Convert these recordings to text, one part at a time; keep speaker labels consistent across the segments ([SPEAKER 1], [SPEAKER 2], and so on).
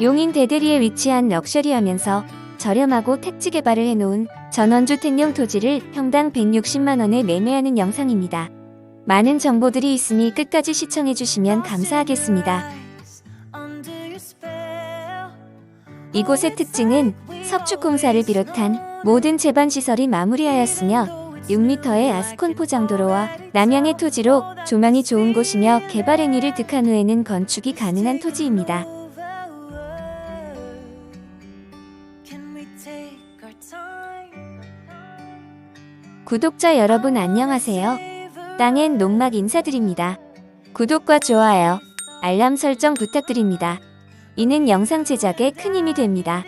[SPEAKER 1] 용인 대대리에 위치한 럭셔리하면서 저렴하고 택지 개발을 해놓은 전원주택용 토지를 평당 160만원에 매매하는 영상입니다. 많은 정보들이 있으니 끝까지 시청해주시면 감사하겠습니다. 이곳의 특징은 석축공사를 비롯한 모든 제반시설이 마무리하였으며 6m의 아스콘 포장도로와 남양의 토지로 조망이 좋은 곳이며 개발 행위를 득한 후에는 건축이 가능한 토지입니다. 구독자 여러분 안녕하세요. 땅엔 농막 인사드립니다. 구독과 좋아요, 알람 설정 부탁드립니다. 이는 영상 제작에 큰 힘이 됩니다.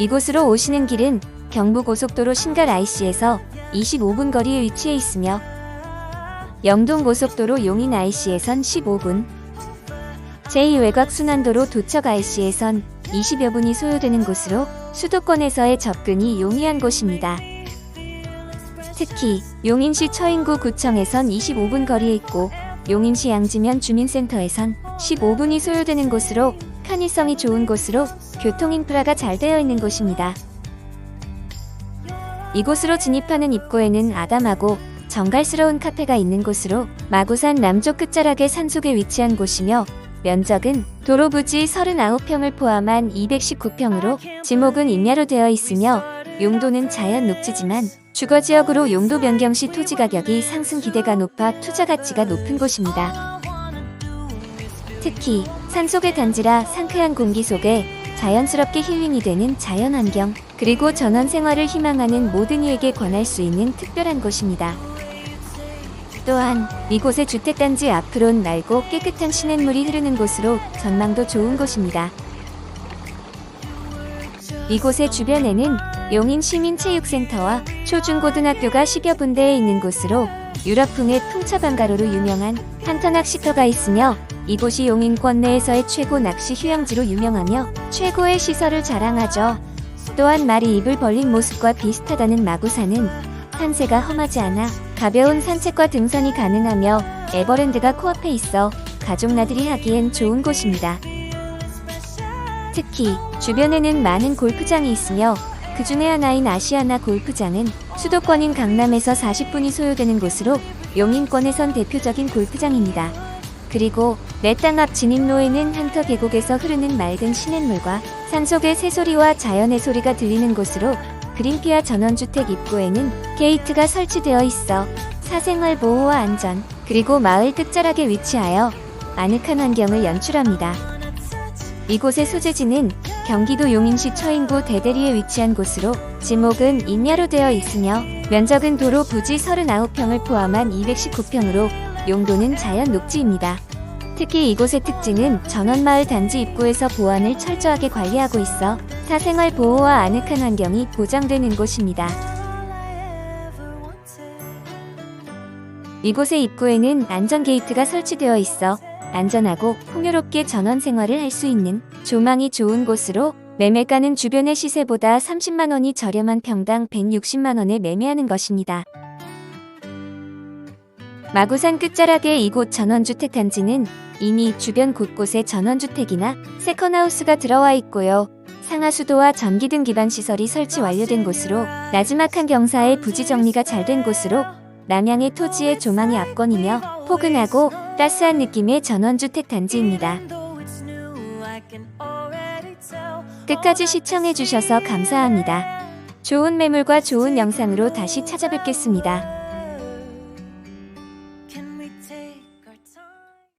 [SPEAKER 1] 이곳으로 오시는 길은 경부고속도로 신갈 IC에서 25분 거리에 위치해 있으며 영동고속도로 용인 IC에선 15분, 제2외곽 순환도로 도척 IC에선 20여 분이 소요되는 곳으로 수도권에서의 접근이 용이한 곳입니다. 특히 용인시 처인구 구청에선 25분 거리에 있고 용인시 양지면 주민센터에선 15분이 소요되는 곳으로 편의성이 좋은 곳으로 교통 인프라가 잘 되어 있는 곳입니다. 이곳으로 진입하는 입구에는 아담하고 정갈스러운 카페가 있는 곳으로 마구산 남쪽 끝자락의 산속에 위치한 곳이며 면적은 도로 부지 39평을 포함한 219평으로 지목은 임야로 되어 있으며 용도는 자연 녹지지만 주거지역으로 용도 변경 시 토지 가격이 상승 기대가 높아 투자 가치가 높은 곳입니다. 특히 산속의 단지라 상쾌한 공기 속에 자연스럽게 힐링이 되는 자연환경 그리고 전원 생활을 희망하는 모든 이에게 권할 수 있는 특별한 곳입니다. 또한 이곳의 주택단지 앞으론 맑고 깨끗한 시냇물이 흐르는 곳으로 전망도 좋은 곳입니다. 이곳의 주변에는 용인 시민체육센터와 초중고등학교가 10여 군데에 있는 곳으로 유럽풍의 풍차방가로로 유명한 한터 낚시터가 있으며 이곳이 용인권 내에서의 최고 낚시 휴양지로 유명하며 최고의 시설을 자랑하죠. 또한 말이 입을 벌린 모습과 비슷하다는 마구산은 산세가 험하지 않아 가벼운 산책과 등산이 가능하며 에버랜드가 코앞에 있어 가족 나들이 하기엔 좋은 곳입니다. 특히 주변에는 많은 골프장이 있으며 그 중에 하나인 아시아나 골프장은 수도권인 강남에서 40분이 소요되는 곳으로 용인권에선 대표적인 골프장입니다. 그리고 내 땅 앞 진입로에는 한터 계곡에서 흐르는 맑은 시냇물과 산속의 새소리와 자연의 소리가 들리는 곳으로 그린피아 전원주택 입구에는 게이트가 설치되어 있어 사생활 보호와 안전, 그리고 마을 끝자락에 위치하여 아늑한 환경을 연출합니다. 이곳의 소재지는 경기도 용인시 처인구 대대리에 위치한 곳으로 지목은 임야로 되어 있으며 면적은 도로 부지 39평을 포함한 219평으로 용도는 자연 녹지입니다. 특히 이곳의 특징은 전원마을 단지 입구에서 보안을 철저하게 관리하고 있어 사생활 보호와 아늑한 환경이 보장되는 곳입니다. 이곳의 입구에는 안전 게이트가 설치되어 있어 안전하고 풍요롭게 전원 생활을 할 수 있는 조망이 좋은 곳으로 매매가는 주변의 시세보다 30만 원이 저렴한 평당 160만 원에 매매하는 것입니다. 마구산 끝자락의 이곳 전원주택 단지는 이미 주변 곳곳에 전원주택이나 세컨하우스가 들어와 있고요. 상하수도와 전기 등 기반 시설이 설치 완료된 곳으로 나지막한 경사의 부지 정리가 잘 된 곳으로 남양의 토지의 조망이 압권이며 포근하고 따스한 느낌의 전원주택 단지입니다. 끝까지 시청해주셔서 감사합니다. 좋은 매물과 좋은 영상으로 다시 찾아뵙겠습니다.